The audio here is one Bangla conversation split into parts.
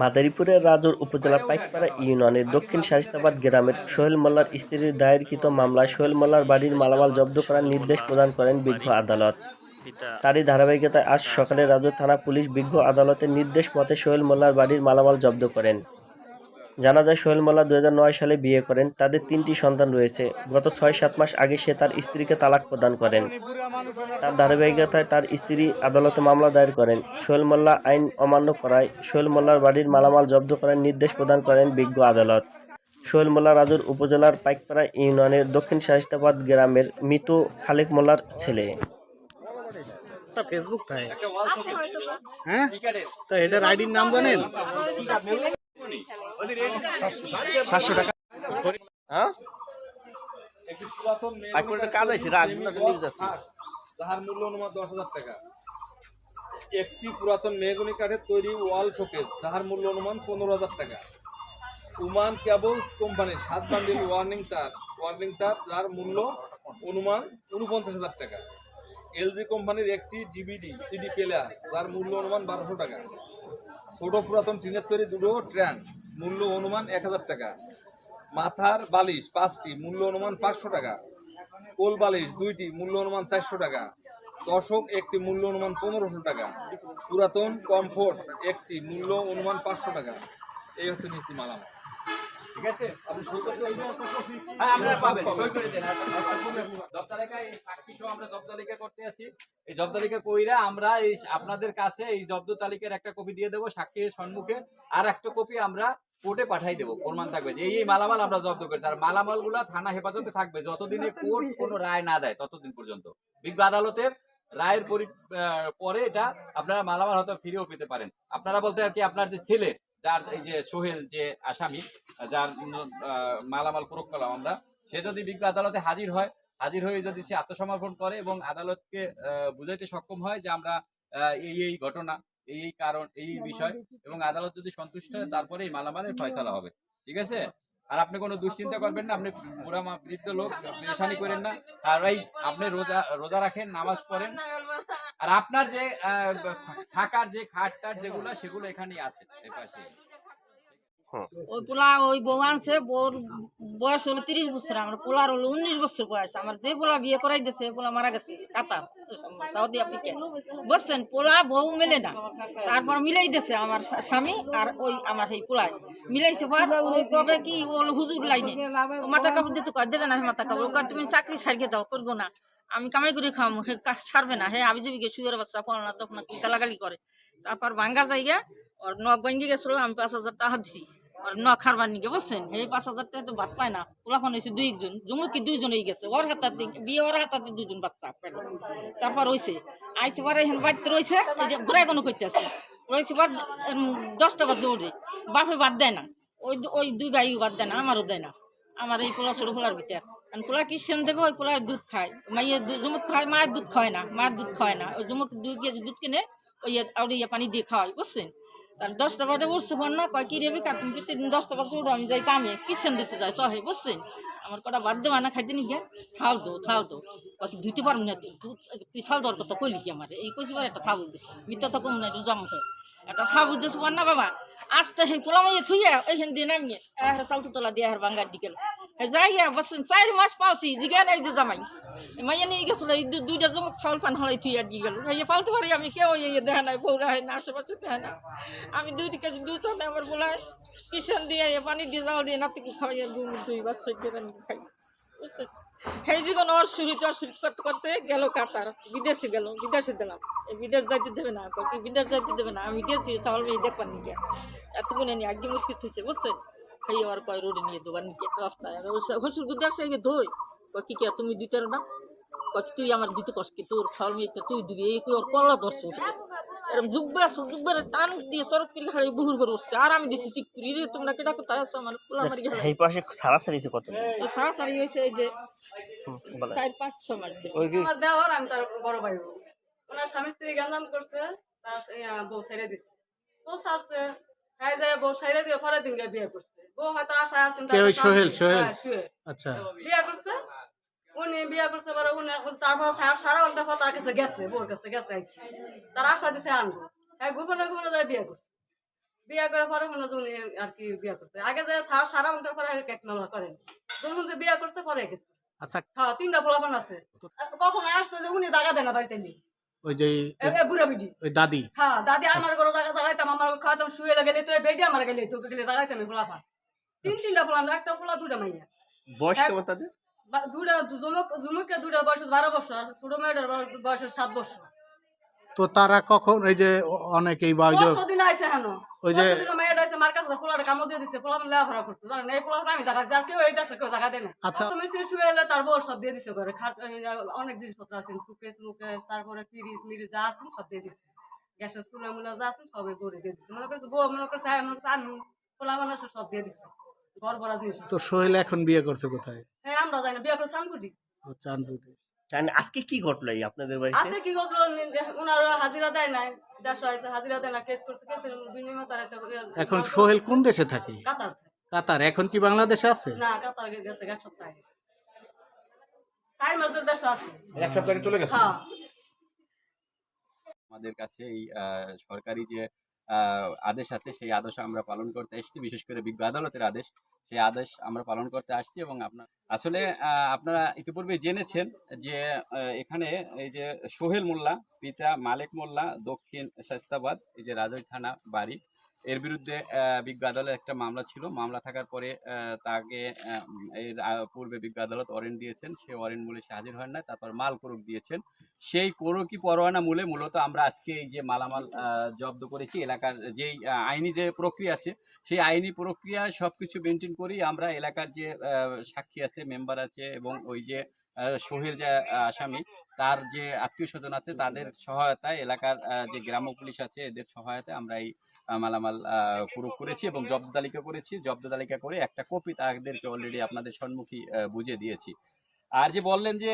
মাদারীপুরের রাজুর উপজেলা পাইকপাড়া ইউনিয়নের দক্ষিণ শারিস্তাবাদ গ্রামের সোহেল মোল্লার স্ত্রীর দায়েরকৃত মামলায় সোহেল মোল্লার বাড়ির মালামাল জব্দ করার নির্দেশ প্রদান করেন বিজ্ঞ আদালত। তারই ধারাবাহিকতায় আজ সকালে রাজুর থানা পুলিশ বিজ্ঞ আদালতের নির্দেশ মতে সোহেল মোল্লার বাড়ির মালামাল জব্দ করেন। জানা যায় সোহেল মোল্লা দু হাজার নয় সালে বিয়ে করেন। তাদের তিনটি সন্তান রয়েছে। গত ছয় সাত মাস আগে সে তার স্ত্রীকে তালাক প্রদান করেন। তার ধারাবাহিকতায় তার স্ত্রী আদালতে মামলা দায়ের করেন। সোহেল মোল্লা আইন অমান্য করায় সোহেল মোল্লার বাড়ির মালামাল জব্দ করার নির্দেশ প্রদান করেন বিজ্ঞ আদালত। সোহেল মোল্লা রাজুর উপজেলার পাইকপাড়া ইউনিয়নের দক্ষিণ শাহিস্তাবাদ গ্রামের মৃত খালেক মোল্লার ছেলে। ফেসবুক তাই হ্যাঁ? তা এটার আইডির নাম জানেন? সাতশো টাকা। হ্যাঁ? কাজ আছে? রাজনীতি নিউজ আছে? যাহার মূল্য অনুমান দশ হাজার টাকা। একটি পুরাতন মেহগনি কাঠের তৈরি ওয়াল শোকেস যাহার মূল্য অনুমান পনেরো হাজার টাকা। উমান কেবল কোম্পানির সাত বান্ডিল ওয়ার্নিং তার। ওয়ার্নিং তার যার মূল্য অনুমান উনপঞ্চাশ হাজার টাকা। এলজি কোম্পানির একটি ডিভিডি সিডি প্লেয়ার যার মূল্য অনুমান বারোশো টাকা। ছোট পুরাতন টিনের তৈরি দুটো ট্রেন, মূল্য অনুমান এক হাজার টাকা। মাথার বালিশ পাঁচটি, মূল্য অনুমান পাঁচশো টাকা। কোল বালিশ দুইটি, মূল্য অনুমান চারশো টাকা। দশক একটি, মূল্য অনুমান পনেরোশো টাকা। পুরাতন কমফোর্ট একটি, মূল্য অনুমান পাঁচশো টাকা। এই হচ্ছে নীতি মালাম ঠিক আছে পাবেন, এই আমরা করতে আছি। এই কইরা আমরা এই আপনাদের কাছে এই জব্দ তালিকার একটা কপি দিয়ে দেবো সাক্ষীর সম্মুখে আর একটা কপি আমরা কোর্টে পাঠাই দেবো প্রমাণ থাকবে যে এই মালামাল আমরা জব্দ করেছি আর মালামালগুলা থানা হেফাজতে থাকবে যতদিনে কোর্ট কোনো রায় না দেয় ততদিন পর্যন্ত বিজ্ঞ আদালতের রায়ের পরে এটা আপনারা মালামাল হয়তো ফিরেও পেতে পারেন আপনারা বলতে আর কি আপনার যে ছেলে যার এই যে সোহেল যে আসামি, যার মালামাল প্রয়োগ করলাম আমরা, সে যদি বিজ্ঞ আদালতে হাজির হয়, হাজির হয়ে যদি সে আত্মসমর্পণ করে এবং আদালতকে বুঝাইতে সক্ষম হয় যে আমরা এই এই ঘটনা, এই এই কারণ, এই বিষয় এবং আদালত যদি সন্তুষ্ট হয় তারপরে এই মালামালের ফয়সালা হবে। ঠিক আছে? আর আপনি কোনো দুশ্চিন্তা করবেন না, আপনি বুড়া বৃদ্ধ লোক পেরেশানি করেন না। আর এই, আপনি রোজা রোজা রাখেন, নামাজ পড়েন। আর আপনার যে থাকার যে খাট টাট যেগুলো সেগুলো এখানেই আছে এই পাশে। ওই পোলা ওই বউ আনছে বউর বয়স হলো তিরিশ বছর আমার পোলার হলো উনিশ বছর বয়স। আমার যে পোলা বিয়ে করাই দিয়েছে পোলা মারা গেছে কাতার সৌদি আফ্রিকা। বুঝছেন? পোলা বউ মেলে না। তারপর মিলাই দিয়েছে আমার স্বামী আর ওই আমার সেই পোলায়। মিলাইছে পর ওই কবে কি ওল হুজুর লাইনে। মাথা কাপড় দিতে কয় দেবে না মাথা কাপড়? ও তুমি চাকরি ছাড়িয়ে দাও করব না। আমি কামাই করে খাওয়াবো, সে ছাড়বে না। হে আমি যদি শুয়ের বাচ্চা পড়ো না, তখন গালাগালি করে। তারপর ভাঙ্গা জায়গা, ওর নখ ভেঙে গেছিল, আমি পাঁচ হাজার টাকা দিছি। আর ন খারবার নিকে বুঝছেন? এই পাঁচ হাজার টাকা তো ভাত পায় না। পোলাফান হয়েছে দুইজন, জমুকি দুইজন হয়ে গেছে। ওর হাতাতে, বিয়ে ওর হাতাতে দুজন বাচ্চা তারপর হয়েছে আইসে পরে এখন বাড়িতে রয়েছে, এই যে ঘুরাই কোনো করতে আছে রয়েছে বার দশটা বাদ দৌড়ে বাপে বাদ দেয় না। ওই ওই দুই ভাই বাদ দেয় না, আমারও দেয় না। আমার এই পোলা ছোট পোলার ভিতরে কারণ পোলা কিষেন দেবে ওই পোলার দুধ খায়। মাইয়ের দুধ জমুক খায়, মায়ের দুধ খায় না, মায়ের দুধ খায় না। ওই জমুক দুই কেজি দুধ কিনে ওই আর ইয়ে পানি দিয়ে খাওয়াই বুঝছেন? আর দশটা বাজে উঠছে ফোন না, কয়, কি রেবি কার তুমি প্রতিদিন দশটা বাজে উঠো, আমি যাই কামে কিষেন দিতে যাই, চহে বুঝছেন? আমার কটা বাদ দেওয়া না, খাইতে নিয়ে থাল দো থাল দো। বাকি ধুইতে পারবি না তুই তুই- তুই থাল দেওয়ার কথা কইলি কি আমার? এই কইছি একটা থাল দিছি। মিথ্যা তো কম নাই জমা হয়। একটা থাল দিয়েছি না বাবা। আসতে হে পোলামাইয়ে থুইয়া এইখান দিয়ে নামিয়ে। আর সালতু তোলা দিয়ে আর বাঙ্গার দিকে যাই গিয়া, বসেন চার মাস পাওছি জিগা নাই যে জামাই। মাইয়া নিয়ে গেছিল, এই দুইটা জমক চাউল ফান হলাই থুইয়া দিয়ে গেল। এই পালতে পারি আমি কেউ এই দেখা নাই, বউরা হয় না আশেপাশে দেখা না আমি দুই কেজি দুধ আনে আমার বলায় কিষান দিয়ে পানি দিয়ে যাও দিয়ে, নাতিকে খাওয়াইয়া দুই বাচ্চা দিয়ে খাই বুঝছেন? সেই জীবন ওর শুরু চর শুরু করতে করতে গেল কাতার। বিদেশে গেল, বিদেশে দিলাম। বিদেশ যাইতে দেবে না কি বিদেশ যাইতে দেবে না? আমি গেছি চাউল মেয়ে দেখবার নিয়ে এত গুনে নিয়ে একদিন মুশকিল থইছে বুঝছেন? সেই আবার কয় রোডে নিয়ে দেবার নিয়ে রাস্তায়। হসুর গুদার সে ধুই। কি, কে তুমি দিতে না? কি, তুই আমার দিতে কষ্ট তোর চাউল মেয়ে তুই দিবি, এই ওর কলা ধরছে। এরকম টান দিয়ে সড়ক খালি বহুর করে উঠছে আর আমি দিছি চিকুরি রে তোমরা কেটা কোথায় আসছো আমার পোলা মারি গেল। এই পাশে সারাসারি কত? সাড়াতাড়ি হয়েছে এই যে চার পাঁচ ছ মাস। ওই কি আমার দেওয়ার আমি তার বড় ভাই। ওনার স্বামী স্ত্রী করছে তার বউ ছেড়ে দিছে। বউ ছাড়ছে খাই যায় বউ ছেড়ে দিয়ে পরের দিন বিয়ে করছে। বউ হয়তো আশায় আছেন কে সোহেল, সোহেল? সোহেল। আচ্ছা। বিয়ে করছে উনি বিয়ে করছে পরে উনি তারপর সারা- সারা ঘণ্টা পর তার কাছে গেছে বোর কাছে গেছে তার আশা দিছে আনব। হ্যাঁ গোপনে গোপনে যায় বিয়ে করছে। বিয়ে করার পরে মনে উনি আর কি বিয়ে করছে। আগে যে সারা ঘণ্টা পরে কেস মামলা করেন। যখন যে বিয়ে করছে পরে কেস আচ্ছা। হ্যাঁ তিনটা পোলাপান আছে। কখন আসতো যে উনি জায়গা দেয় না বাড়িতে নিয়ে ওই যে বুড়া বিডি। ওই দাদি। হ্যাঁ দাদি আমার ঘরে জায়গা জাগাইতাম আমার খাওয়াতাম শুয়ে গেলে তো বেডি আমার গেলে তো গেলে জাগাইতাম পোলাপান। তিন তিনটা পোলা একটা পোলা দুটা মাইয়া। বয়স কেমন তাদের? দুটা জুমুক জুমুকে দুটার বয়স বারো বছর আর ছোট মেয়েটার বয়স সাত বছর। তো তারা কখন এই যে অনেকেই বা ওই যে পরশু দিন আইসে হেন। ওই যে- মেয়েটা আইসে মার কাছে পোলাটা কামো দিয়ে দিচ্ছে পোলা লেখাপড়া করতো জানেন এই পোলাটা আমি জায়গা দিচ্ছি কেউ এইটা কেউ জায়গা দেয় না। আচ্ছা। মিস্ত্রি শুয়ে এলে তার বউ সব দিয়ে দিছে ঘরে। খাট অনেক জিনিসপত্র আছে সুকেস মুকেস তারপরে ফ্রিজ মিরিজ যা আছে সব দিয়ে দিচ্ছে গ্যাসের চুলা মুলা যা আছে সবই করে দিয়ে দিচ্ছে মনে করছে বউ মনে করছে মনে করছে আমি পোলা বানাচ্ছে সব দিয়ে দিচ্ছে জিনিস তো সোহেল এখন বিয়ে করছে কোথায়? হ্যাঁ আমরা জানি না বিয়ে করে সানকুটি ও চাঁদপুরে জানেন আজকে কি ঘটলো এই আপনাদের বাড়িতে? আজকে কি ওনার হাজিরা দেয় নাই দেড়শো আইসে হাজিরা দেয় না কেস করছে কেসের বিনিময়ে তার একটা ইয়ে- এখন সোহেল কোন দেশে থাকে? কাতার কাতার। এখন কি বাংলাদেশে আছে? না কাতার গেছে এক সপ্তাহে চার মাসের দেশ আছে। এক সপ্তাহে চলে গেছে? হ্যাঁ। আমাদের কাছে এই আহ, সরকারি যে আদেশ আছে, সেই আদেশ আমরা পালন করতে এসেছি, বিশেষ করে বিজ্ঞ আদালতের আদেশ। সেই আদেশ আমরা পালন করতে আসছি এবং আপনার আসলে আপনারা ইতিপূর্বে জেনেছেন যে এখানে এই যে সোহেল মোল্লা, পিতা মালেক মোল্লা, দক্ষিণ শাস্তাবাদ, এই যে রাজৈ থানা বাড়ি, এর বিরুদ্ধে বিজ্ঞ আদালতের একটা মামলা ছিল। মামলা থাকার পরে তাকে এর পূর্বে বিজ্ঞ আদালত ওয়ারেন্ট দিয়েছেন। সেই ওয়ারেন্ট মূলে সে হাজির হয় না তারপর মাল করুক দিয়েছেন। সেই কোরকি পরোয়ানা মূলে? মূলত আমরা আজকে এই যে মালামাল জব্দ করেছি, এলাকার যেই আইনি যে প্রক্রিয়া আছে, সেই আইনি প্রক্রিয়া সব কিছু মেনটেন করেই আমরা এলাকার যে সাক্ষী আছে মেম্বার আছে এবং ওই যে সোহেল যে আসামি, তার যে আত্মীয় স্বজন আছে, তাদের সহায়তায় এলাকার যে গ্রাম্য পুলিশ আছে, এদের সহায়তায় আমরা এই মালামাল পুরো করেছি এবং জব্দ তালিকা করেছি। জব্দ তালিকা করে একটা কপি তাদেরকে অলরেডি আপনাদের সম্মুখী বুঝিয়ে দিয়েছি। আর যে বললেন যে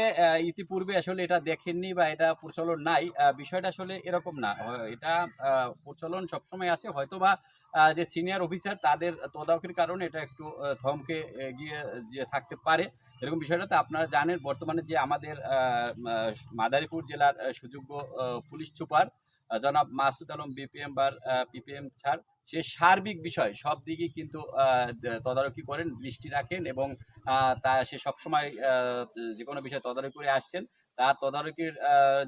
ইতিপূর্বে আসলে এটা দেখেননি বা এটা প্রচলন নাই বিষয়টা আসলে এরকম না। এটা প্রচলন সবসময় আছে। হয়তোবা আহ, যে সিনিয়র অফিসার তাদের তদারকির কারণে এটা একটু থমকে গিয়ে যে থাকতে পারে এরকম বিষয়টা। তো আপনারা জানেন বর্তমানে যে আমাদের মাদারীপুর জেলার সুযোগ্য পুলিশ সুপার জনাব মাসুদ আলম বিপিএম বা পিপিএম ছাড় সে সার্বিক বিষয়, সব দিকেই কিন্তু তদারকি করেন, দৃষ্টি রাখেন এবং তা সে সবসময় যে কোনো বিষয় তদারকি করে আসছেন, তার তদারকির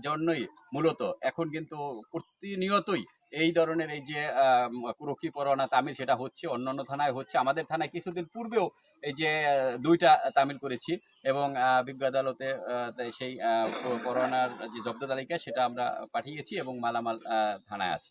জন্যই মূলত এখন কিন্তু প্রতিনিয়তই এই ধরনের এই যে রক্ষী পরোয়ানা তামিল সেটা হচ্ছে, অন্যান্য থানায় হচ্ছে, আমাদের থানায় কিছুদিন পূর্বেও এই যে, দুইটা তামিল করেছি এবং বিজ্ঞ আদালতে সেই পরোয়ানার যে জব্দ তালিকা সেটা আমরা পাঠিয়েছি এবং মালামাল থানায় আছে।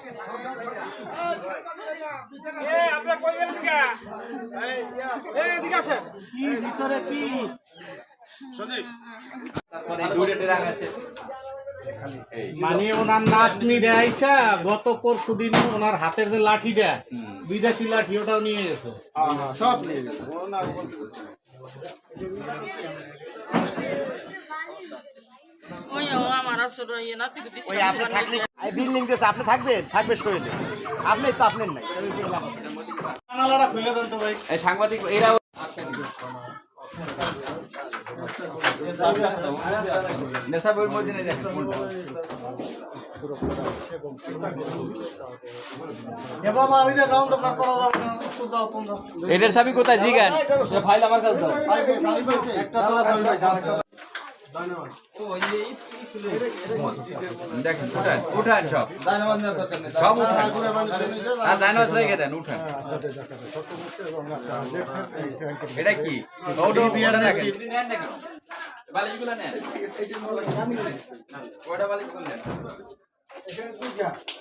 মানে ওনার নাতনি আইসা গত পরশু দিন ওনার হাতের যে লাঠিটা বিদেশি লাঠি ওটাও নিয়ে গেছে। সব নিয়ে গেছে। বিল্ডিং দিয়েছে আপনি থাকবেন থাকবে শরীরে আপনি তো আপনার নাই জানালাটা খুলে দেন তো ভাই এই সাংবাদিক এরা নেশাবের মধ্যে নেই এটার চাবি কোথায় জিগান ফাইল আমার কাছে দাও একটা তোলা পাইছে দেখেন, উঠান উঠান সব। সব উঠান। জানাজ রেখে দেন, উঠান। এটা কি? ওটা নেন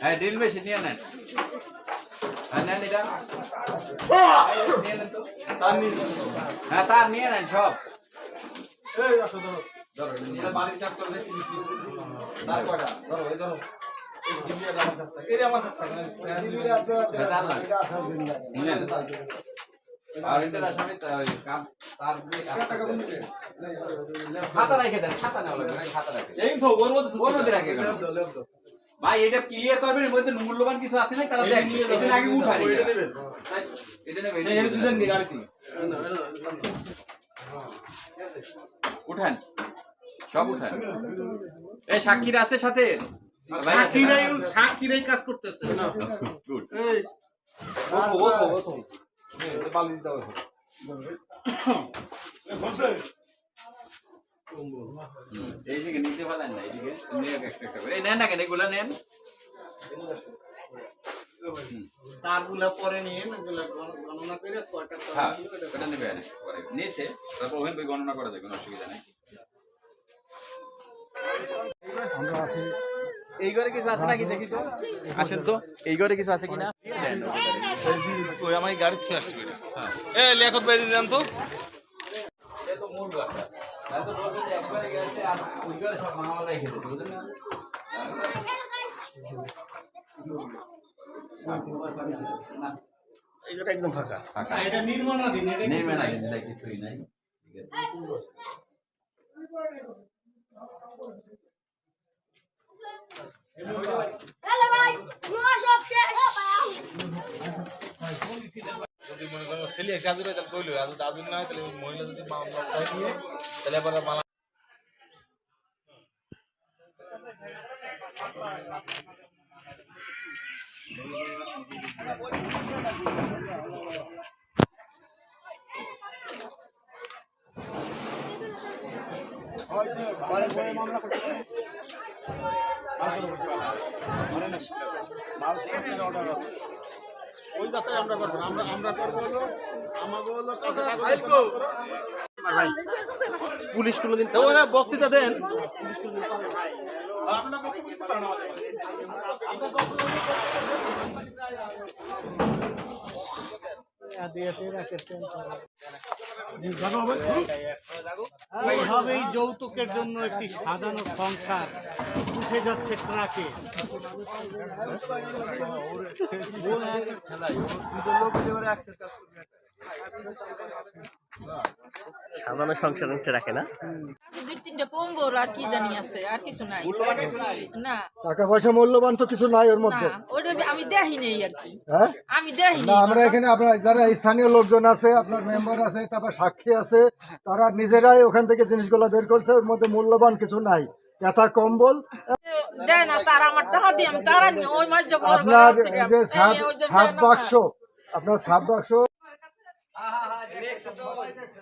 হ্যাঁ ড্রিল মেশিন নিয়ে হ্যাঁ হ্যাঁ তার নিয়ে নেন সব। ধরো এটা বাড়ির কাজ করলে তার কয়টা? ধরো এই ধরো। এই তা-। খাতা রেখে দেন খাতা নেওয়া লাগবে খাতা রেখে। দেন। ওর মধ্যে রেখে দেন। ভাই এটা ক্লিয়ার করবেন এর মধ্যে মূল্যবান কিছু আছে না? তারা দেখ এটা আগে উঠান এটা নেবেন। এটা নেবেন এটা দিন আর কি। উঠান। সব উঠান এই সাক্ষীরা আছে সাথে? না? সাকিরাই কাজ করতেছে. এই। এইদিকে নিতে পারলেন না এইদিকে একটা একটা করে। এই নেন না কেন? এগুলো নেন। তারগুলা পরে নিয়ে এগুলা গণনা করে কয়টা হ্যাঁ ওটা নেবে না নিয়েছে তারপর ওখানে গণনা করা যায় কোনো অসুবিধা নেই। এই ঘরে কিছু আছে নাকি দেখি তো আসেন তো এই ঘরে কিছু আছে কিনা ওই আমার গাড়ি থেকে আসছে এ লিয়াকত বাইরে যান তো একদম ফাঁকা এটা নির্মাণাধীন এটা কিছুই নাই ঠিক আছে হ্যালো ভাই নোয়া সব শেষ যদি মনে করেন ছেলে এসে আদুরে তাহলে তৈল আর যদি আদুর না হয় তাহলে ওই মহিলা যদি মামলা উঠায় নিয়ে তাহলে আবার মামলা ওই কাছে আমরা করব। আমরা আমরা করব হলো আমাকে হলো ভাই পুলিশ কোনোদিন ওরা বক্তৃতা দেন আপনারা বক্তব্য দিতে পারেন আমাদের। এইভাবেই যৌতুকের জন্য একটি সাজানো সংসার উঠে যাচ্ছে ট্রাকে। সাজানো সংসার রাখে না? দুই তিনটা কম্বল আর কি জানি আছে আর কিছু নাই। না। টাকা পয়সা মূল্যবান তো কিছু নাই ওর মধ্যে। আমি দেখি আর কি। হ্যাঁ? আমি দেখি আমরা এখানে আপনার যারা স্থানীয় লোকজন আছে আপনার মেম্বার আছে তারপর সাক্ষী আছে তারা নিজেরাই ওখান থেকে জিনিসগুলো বের করছে ওর মধ্যে মূল্যবান কিছু নাই। কথা কম্বল দেয় না তারা আমার টাকা দিয়ে আমি তারা নিয়ে ওই মাঝে যে বড় ঘরে আপনার এই যে সাত বাক্স আপনার সাত বাক্স হ্যাঁ হ্যাঁ হ্যাঁ